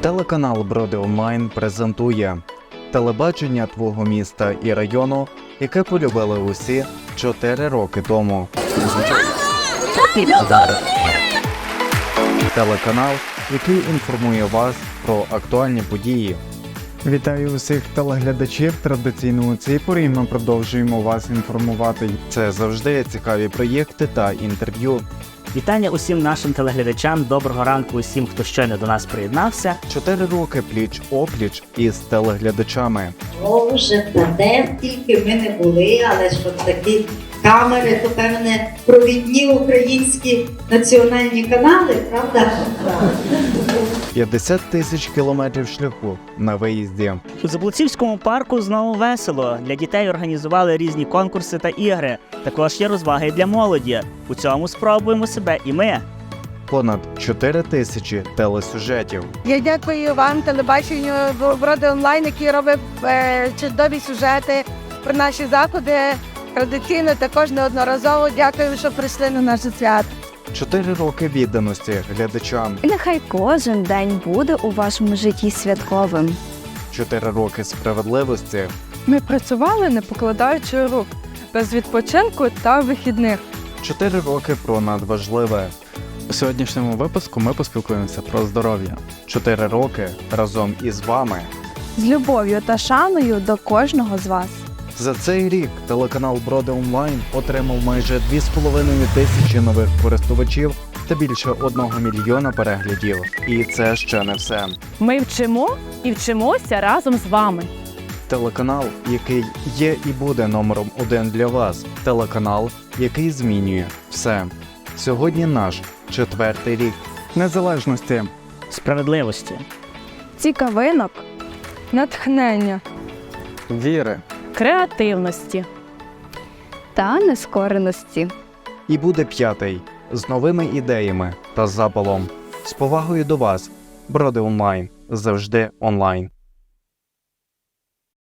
Телеканал Броди Онлайн презентує телебачення твого міста і району, яке полюбили усі 4 роки тому. Телеканал, який інформує вас про актуальні події. Вітаю усіх телеглядачів. Традиційно у цій порі ми продовжуємо вас інформувати. Це завжди цікаві проєкти та інтерв'ю. Вітання усім нашим телеглядачам. Доброго ранку усім, хто щойно до нас приєднався. Чотири роки пліч опліч із телеглядачами. О, вже та де тільки ми не були, але ж от такі камери, то певне провідні українські національні канали, правда? 50 тисяч кілометрів шляху на виїзді. У Заблуцівському парку знову весело. Для дітей організували різні конкурси та ігри. Також є розваги для молоді. У цьому спробуємо себе і ми. Понад 4 тисячі телесюжетів. Я дякую вам, телебаченню Броди онлайн, який робить е, чудові сюжети про наші заходи. Традиційно також неодноразово дякую, що прийшли на наше свято. Чотири роки відданості глядачам. І нехай кожен день буде у вашому житті святковим. Чотири роки справедливості. Ми працювали, не покладаючи рук, без відпочинку та вихідних. Чотири роки про надважливе. У сьогоднішньому випуску ми поспілкуємося про здоров'я. Чотири роки разом із вами. З любов'ю та шаною до кожного з вас. За цей рік телеканал Броди Онлайн отримав майже 2,5 тисячі нових користувачів та більше 1 мільйона переглядів. І це ще не все. Ми вчимо і вчимося разом з вами. Телеканал, який є і буде номером один для вас. Телеканал, який змінює все. Сьогодні наш четвертий рік незалежності. Справедливості. Цікавинок Натхнення, Віри. Креативності. та нескореності. І буде п'ятий з новими ідеями та запалом. З повагою до вас. Броди онлайн завжди онлайн.